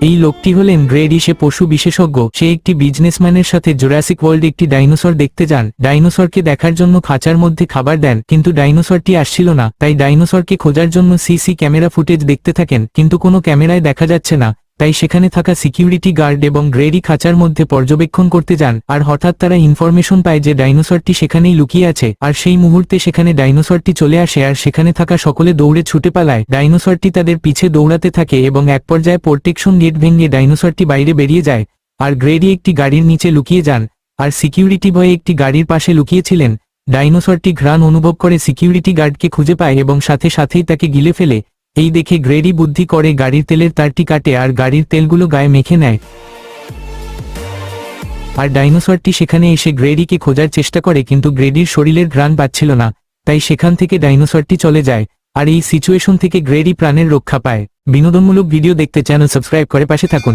এই লোকটি হলেন রেড ইসে পশু বিশেষজ্ঞ, সে একটি বিজনেসম্যানের সাথে জোরাসিক ওয়ার্ল্ড একটি ডাইনোসর দেখতে যান। ডাইনোসরকে দেখার জন্য খাঁচার মধ্যে খাবার দেন, কিন্তু ডাইনোসরটি আসছিল না, তাই ডাইনোসরকে খোঁজার জন্য সিসি ক্যামেরা ফুটেজ দেখতে থাকেন, কিন্তু কোনো ক্যামেরায় দেখা যাচ্ছে না। তাই সেখানে থাকা সিকিউরিটি গার্ড এবং গ্রেডি খাঁচার মধ্যে পর্যবেক্ষণ করতে যান, আর হঠাৎ তারা ইনফরমেশন পায় যে ডাইনোসরটি সেখানেই লুকিয়ে আছে, আর সেই মুহূর্তে সেখানে ডাইনোসরটি চলে আসে আর সেখানে থাকা সকলে দৌড়ে ছুটে পালায়। ডাইনোসরটি তাদের পিছে দৌড়াতে থাকে এবং এক পর্যায়ে প্রোটেকশন গেট ভেঙে ডাইনোসরটি বাইরে বেরিয়ে যায়, আর গ্রেডি একটি গাড়ির নিচে লুকিয়ে যান, আর সিকিউরিটি ভয়ে একটি গাড়ির পাশে লুকিয়েছিলেন। ডাইনোসরটি ঘ্রাণ অনুভব করে সিকিউরিটি গার্ডকে খুঁজে পায় এবং সাথে সাথেই তাকে গিলে ফেলে। এই দেখে গ্রেডি বুদ্ধি করে গাড়ির তেলের তারটি কাটে আর গাড়ির তেলগুলো গায়ে মেখে নেয়। আর ডাইনোসরটি সেখানে এসে গ্রেডিকে খোঁজার চেষ্টা করে কিন্তু গ্রেডির শরীরের ঘ্রাণ পাচ্ছিল না, তাই সেখান থেকে ডাইনোসরটি চলে যায়, আর এই সিচুয়েশন থেকে গ্রেডি প্রাণের রক্ষা পায়। বিনোদনমূলক ভিডিও দেখতে চ্যানেল সাবস্ক্রাইব করে পাশে থাকুন।